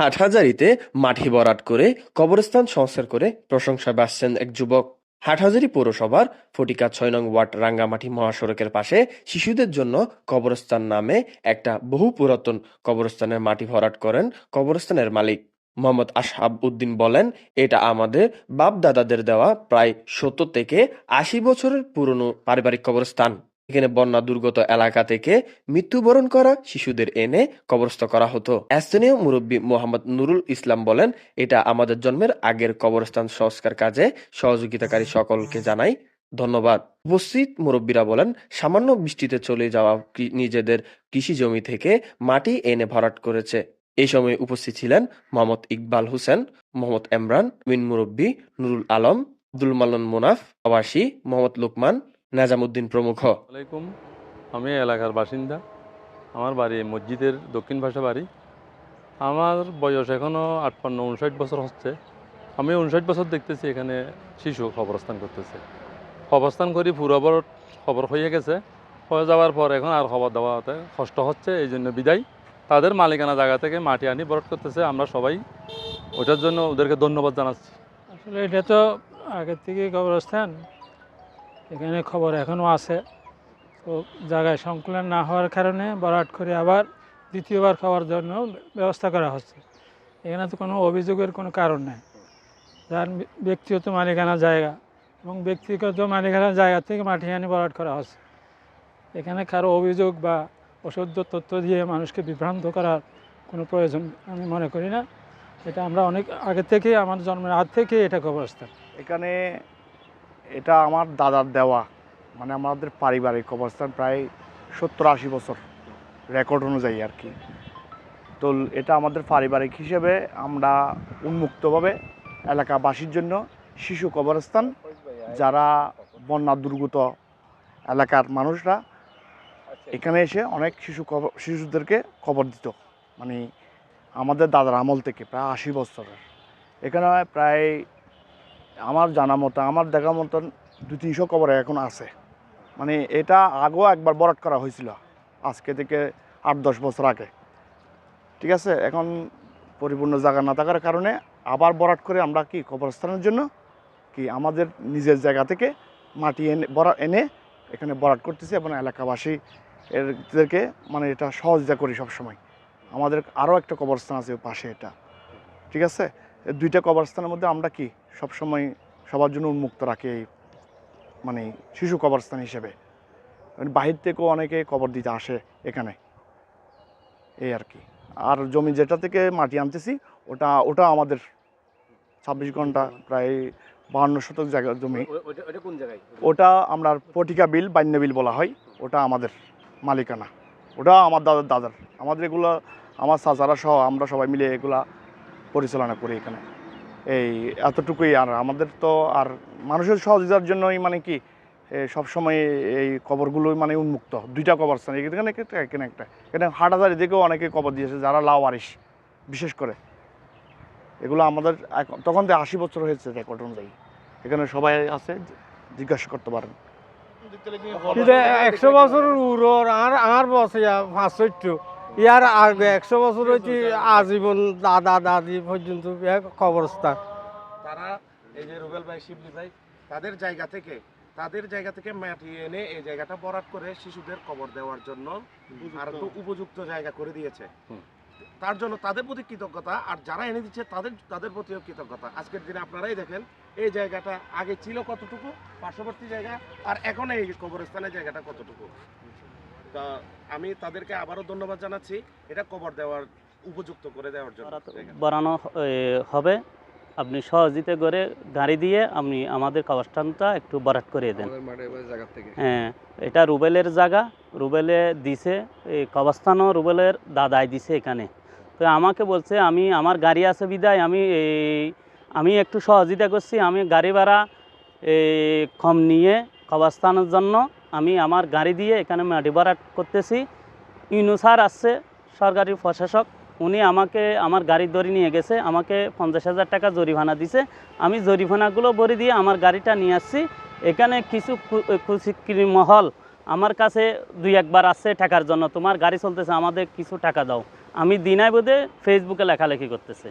হাটহাজারিতে মাটি ভরাট করে কবরস্থান সংস্কার করে প্রশংসায় বাসছেন এক যুবক। হাটহাজারী পৌরসভার ফটিকা ছয় নং ওয়ার্ড রাঙ্গামাটি মহাসড়কের পাশে শিশুদের জন্য কবরস্থান নামে একটা বহু পুরাতন কবরস্থানের মাটি ভরাট করেন কবরস্থানের মালিক। মোহাম্মদ আশহাব উদ্দিন বলেন, এটা আমাদের বাপ দাদাদের দেওয়া প্রায় সত্তর থেকে আশি বছরের পুরনো পারিবারিক কবরস্থান। এখানে বন্যা দুর্গত এলাকা থেকে মৃত্যুবরণ করা শিশুদের এনে কবরস্থ করা হতো। স্থানীয় মুরব্বী মোহাম্মদ নুরুল ইসলাম বলেন, এটা আমাদের জন্মের আগের কবরস্থান সংস্কার কাজে সহযোগিতাকারী সকলকে জানাই ধন্যবাদ। উপস্থিত মুরব্বীরা বলেন, সামান্য বৃষ্টিতে চলে যাওয়া নিজেদের কৃষি জমি থেকে মাটি এনে ভরাট করেছে। এই সময় উপস্থিত ছিলেন মোহাম্মদ ইকবাল হোসেন, মোহাম্মদ এমরান মিন মুরব্বী নুরুল আলম, আব্দুল মালন মুনাফ, আবাসী মোহাম্মদ লুকমান নাজামুদ্দিন প্রমুখ। আলাইকুম আমি এলাকার বাসিন্দা। আমার বাড়ি মসজিদের দক্ষিণ পাশে বাড়ি। আমার বয়স এখনও আটপান্ন উনষাট বছর হচ্ছে। আমি উনষাট বছর দেখতেছি এখানে শিশু খবরস্থান করতেছে। খবরস্থান করি পুরোবর খবর হয়ে গেছে। হয়ে যাওয়ার পর এখন আর খবর দেওয়াতে কষ্ট হচ্ছে এই জন্য বিদায়। তাদের মালিকানা জায়গা থেকে মাটি আনি বরট করতেছে। আমরা সবাই ওটার জন্য ওদেরকে ধন্যবাদ জানাচ্ছি। আসলে এটা তো আগের থেকেই কবরস্থান। এখানে খবর এখনও আছে। তো জায়গায় সংকুলন না হওয়ার কারণে বরাট করে আবার দ্বিতীয়বার খাওয়ার জন্য ব্যবস্থা করা হচ্ছে। এখানে তো কোনো অভিযোগের কোনো কারণ নেই। যার ব্যক্তিগত মালিকানা জায়গা এবং ব্যক্তিগত মালিকানা জায়গা থেকে মাটি আনি বরাট করা হচ্ছে। এখানে কারও অভিযোগ বা অসত্য তথ্য দিয়ে মানুষকে বিভ্রান্ত করার কোনো প্রয়োজন আমি মনে করি না। এটা আমরা অনেক আগে থেকে আমার জন্মের আগ থেকে এটা কবরস্থান। এখানে এটা আমার দাদার দেওয়া। মানে আমাদের পারিবারিক অবস্থান প্রায় সত্তর আশি বছর রেকর্ড অনুযায়ী আর কি। তো এটা আমাদের পারিবারিক হিসেবে আমরা উন্মুক্তভাবে এলাকাবাসীর জন্য শিশু কবরস্থান, যারা বন্যা দুর্গত এলাকার মানুষরা এখানে এসে অনেক শিশু কবর শিশুদেরকে কবর দিত। মানে আমাদের দাদার আমল থেকে প্রায় আশি বছরের। এখানে প্রায় আমার জানা মতো, আমার দেখা মতন দু তিনশো কবর এখন আছে। মানে এটা আগেও একবার বরাট করা হয়েছিল, আজকে থেকে আট দশ বছর আগে। ঠিক আছে? এখন পরিপূর্ণ জায়গা না থাকার কারণে আবার বরাট করে আমরা কি কবরস্থানের জন্য কি আমাদের নিজের জায়গা থেকে মাটি এনে বরা এনে এখানে বরাট করতেছি এবং এলাকাবাসী এদেরকে মানে এটা সহযোগিতা করি সবসময়। আমাদের আরও একটা কবরস্থান আছে পাশে এটা। ঠিক আছে? দুইটা কবরস্থানের মধ্যে আমরা কি সবসময় সবার জন্য উন্মুক্ত রাখে মানে শিশু কবরস্থান হিসেবে। মানে বাহির থেকেও অনেকে কবর দিতে আসে এখানে। এই আর কি। আর জমি যেটা থেকে মাটি আনতেছি ওটা ওটা আমাদের ছাব্বিশ ঘণ্টা প্রায় বাহান্ন শতক জায়গা জমি। ওটা আমরা পটিকা বিল বান্য বিল বলা হয় ওটা আমাদের মালিকানা। ওটা আমার দাদার দাদার। আমাদের এগুলো আমার চাচারা সহ আমরা সবাই মিলে এগুলা পরিচালনা করি এখানে। এই এতটুকুই আর আমাদের তো আর মানুষের সহযোগিতার জন্যই মানে কি সব সময় এই কবরগুলোই মানে উন্মুক্ত। দুইটা কবরস্থান এখানে একটা এখানে একটা। এখানে হাটাজারি দিকেও অনেকে কবর দিয়েছে যারা লাও আরিস বিশেষ করে। এগুলো আমাদের এখন- তখন তো আশি বছর হয়েছে রেকর্ড অনুযায়ী। এখানে সবাই আছে জিজ্ঞাসা করতে পারেন। একশো বছরের উড়র আর আর বছর পাঁচ ইয়ার আগে একশো বছর হচ্ছে আজীবন দাদা দাদি পর্যন্ত কবরস্থান। তারা এই যে রুবেল ভাই শিবলি ভাই তাদের জায়গা থেকে তাদের জায়গা থেকে মাটি এনে এই জায়গাটা বরাট করে শিশুদের কবর দেওয়ার জন্য আর একটু উপযুক্ত জায়গা করে দিয়েছে। তার জন্য তাদের প্রতি কৃতজ্ঞতা আর যারা এনে দিচ্ছে তাদের তাদের প্রতিও কৃতজ্ঞতা। আজকের দিনে আপনারাই দেখেন এই জায়গাটা আগে ছিল কতটুকু? পার্শ্ববর্তী জায়গা আর এখন এই কবরস্থানের জায়গাটা কতটুকু? তা আমি তাদেরকে আবারও ধন্যবাদ জানাচ্ছি। এটা কবর দেওয়ার উপযুক্ত করে দেওয়ার জন্য। বানানো হবে। আপনি সহজিতে করে গাড়ি দিয়ে আপনি আমাদের কবরস্থানটা একটু বরাট করে দেন। হ্যাঁ এটা রুবেলের জায়গা। রুবেলে দিছে এই কবরস্থানও রুবেলের দাদাই দিছে এখানে। তো আমাকে বলছে আমি আমার গাড়ি আছে বিদায় আমি এই আমি একটু সহযোগিতা করছি। আমি গাড়ি ভাড়া এই কম নিয়ে কবরস্থানের জন্য আমি আমার গাড়ি দিয়ে এখানে মাটি ভরাট করতেছি। ইউনুসার আসছে সরকারি প্রশাসক। উনি আমাকে, আমার গাড়ি ধরে নিয়ে গেছে, আমাকে পঞ্চাশ হাজার টাকা জরিমানা দিছে। আমি জরিমানাগুলো ভরে দিয়ে আমার গাড়িটা নিয়ে আসছি। এখানে কিছু কুচিক্রি মহল আমার কাছে দুই একবার আসছে টাকার জন্য। তোমার গাড়ি চলতেছে, আমাদের কিছু টাকা দাও। আমি দিনায় বোধে ফেসবুকে লেখালেখি করতেছি।